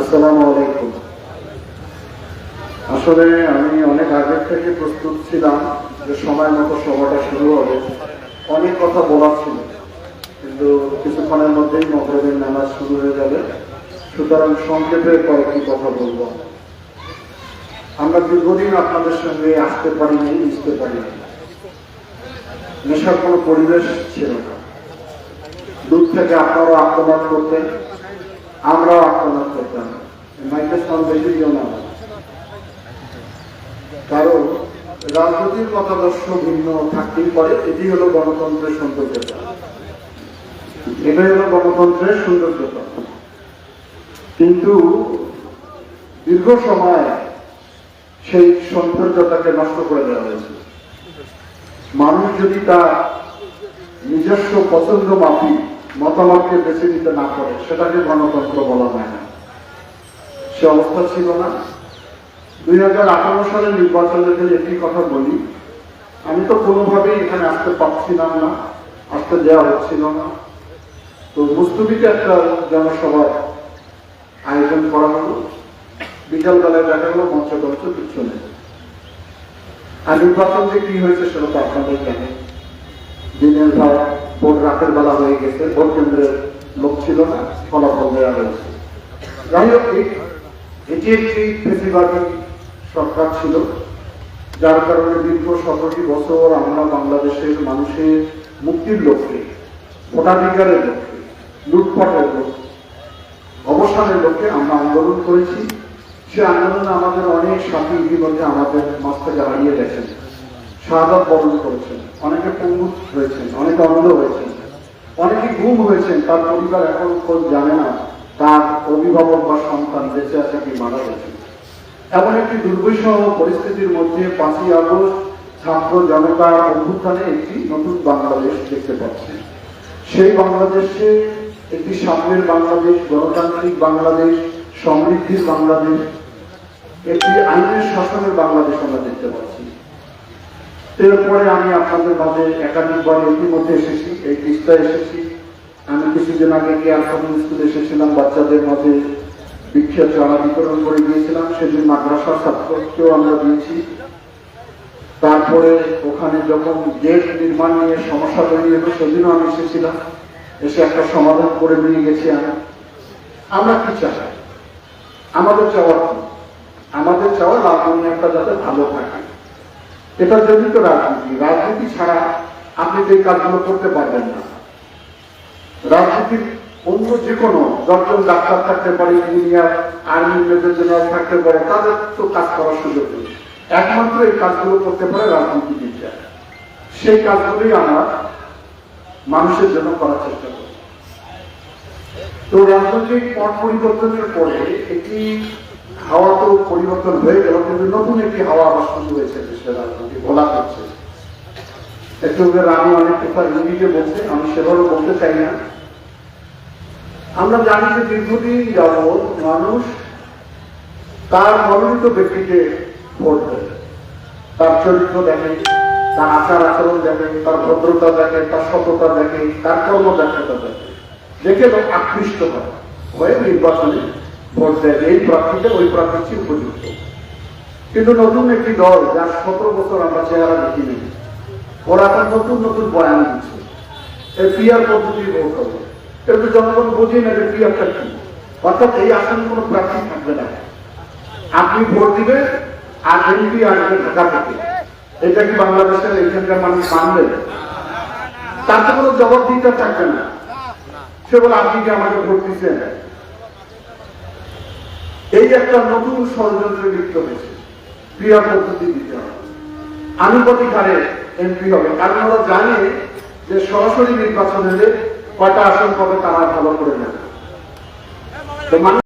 আসসালামু আলাইকুম। আসলে আমি অনেক আগে থেকে প্রস্তুত ছিলাম যে সময় মতো সভাটা শুরু হবে। অনেক কথা বলার ছিল, কিন্তু কিছুক্ষণের মধ্যেই মকরবের নামাজ শুরু হয়ে যাবে। সুতরাং সংক্ষেপে কয়েকটি কথা বলব। আমরা দীর্ঘদিন আপনাদের সঙ্গে আসতে পারিনি মিশতে পারিনি নেশার কোনো পরিবেশ ছিল না। দূর থেকে আপনারাও আক্রমণ করতেন। আমরাও আক্রমণ করতাম মাইকের বেশি না। কারণ রাজনৈতিক মতাদর্শ ভিন্ন থাকতেই পারে, এটি হলো গণতন্ত্রের সৌন্দর্যতা। এটাই হলো গণতন্ত্রের সৌন্দর্যতা। কিন্তু দীর্ঘ সময় সেই সৌন্দর্যতাকে নষ্ট করে দেওয়া হয়েছে। মানুষ যদি তার নিজস্ব পছন্দ মাফি মতামতকে বেছে নিতে না পারে, সেটাকে গণতন্ত্র বলা হয় না। সে অবস্থা ছিল না। দুই হাজার আঠারো সালের নির্বাচনে যদি একটি কথা বলি, আমি তো কোনোভাবেই এখানে আসতে পারছিলাম না, আসতে দেওয়া হচ্ছিল না। তো মুস্তফিকে একটা জনসভার আয়োজন করা হলো। বিকালবেলায় দেখা গেলো, মঞ্চ মঞ্চ পিছনে আর নির্বাচন যে কি হয়েছে সেটা তো আপনাদের জানেন। দিনের ভাই ভোট রাতের বেলা হয়ে গেছে, ভোট কেন্দ্রের লোক ছিল না, ফলাফল দেওয়া হয়েছে। যাই হোক এটি একটি সরকার ছিল, যার কারণে দীর্ঘ সতেরোটি বছর আমরা বাংলাদেশের মানুষের মুক্তির লক্ষ্যে, ভোটাধিকারের লক্ষ্যে, লুটপাটের লক্ষ্যে, অবসানের লক্ষ্যে আমরা আন্দোলন করেছি। সে আন্দোলনে আমাদের অনেক সাথী ইতিমধ্যে আমাদের মাছ থেকে হারিয়ে গেছেন। শাহাদ বরণ করেছেন। অনেকে পঙ্গু হয়েছেন, অনেকে অন্ধ হয়েছেন, অনেকে গুম হয়েছেন, তার পরিবার এখন খোঁজ জানে না, তার অভিভাবক বা সন্তান বেঁচে আছে কি মারা গেছে। এমন একটি দুর্বিষহ পরিস্থিতির মধ্যে পাঁচই আগস্ট ছাত্র জনতার অভ্যুত্থানে একটি নতুন বাংলাদেশ দেখতে পাচ্ছি। সেই বাংলাদেশে একটি সামনের বাংলাদেশ, গণতান্ত্রিক বাংলাদেশ, সমৃদ্ধির বাংলাদেশ, একটি আইনের শাসনের বাংলাদেশ আমরা দেখতে পাচ্ছি। এরপরে আমি আপনাদের মাঝে একাধিকবার ইতিমধ্যে এসেছি, এই তিস্তায় এসেছি। আমি কিছুদিন আগে কমিউন স্কুলে এসেছিলাম, বাচ্চাদের মাঝে বিক্ষা চারা বিতরণ করে দিয়েছিলাম, সেদিন মাদ্রাসা ছাত্রকেও আমরা দিয়েছি। তারপরে ওখানে যখন গেট নির্মাণ নিয়ে সমস্যা তৈরি হলো, সেদিনও আমি এসেছিলাম। এসে একটা সমাধান করে নিয়ে গেছি আমি। আমরা কি চাই? আমাদের চাওয়ার আমাদের চাওয়া ভালো থাকে এটা জন্য তো রাজনীতি। রাজনীতি ছাড়া আপনি যে কাজগুলো করতে পারবেন না। রাজনীতির অন্য যে কোনো দশজন ডাক্তার থাকতে পারে, ইঞ্জিনিয়ার, আর্মি মেজর জেনারেল থাকতে পারে, তাদের তো কাজ করার সুযোগ নেই। একমাত্র এই কাজগুলো করতে পারে রাজনীতিবিদরা। সেই কাজগুলোই আমরা মানুষের জন্য করার চেষ্টা করি। তো রাজনৈতিক পট পরিবর্তনের পরে একটি হাওয়া তো পরিবর্তন হয়ে গেল, কিন্তু নতুন একটি হাওয়া আবার শুরু হয়েছে দেশের রাজনীতি বলা হচ্ছে একটু আমি অনেক কথা ইংরেজিতে বলছি, আমি সেভাবে বলতে চাই না। আমরা জানি যে দীর্ঘদিন যাবৎ মানুষ তার মনোনীত ব্যক্তিকে ভোট দেয়। তার চরিত্র দেখে, তার আচার আচরণ দেখে, তার ভদ্রতা দেখে, তার সততা দেখে, তার কর্মদক্ষতা দেখে। দেখে আকৃষ্ট হয়। হয়ে নির্বাচনে ভোট এই প্রার্থীতে ওই প্রার্থী উপযুক্ত। কিন্তু নতুন একটি দল, যার সতেরো বছর আমরা চেহারা দেখিনি, ওরা এখন নতুন নতুন বয়ান দিচ্ছে। এই পিয়ার পদ্ধতি ভোট হবে কিন্তু জনগণ বোঝে না যে পিয়ারটা কি। অর্থাৎ এই আসনে কোনো প্রার্থী থাকবে না। আপনি ভোট দিবে আর এমপি আসবে ঢাকা থেকে। এটা কি বাংলাদেশের এখানকার মানুষ মানবে? তার তো কোনো দিতে থাকবে না। সে বলে, আপনি কি আমাকে ভোট দিচ্ছেন? এই একটা নতুন ষড়যন্ত্রে লিপ্ত হয়েছে। ক্রিয়া পদ্ধতি দিতে হবে। আনুপাতিক এন্ট্রি হবে। কারণ ওরা জানে যে সরাসরি নির্বাচন হলে কয়টা আসন পাবে তারা ভালো করে মানুষ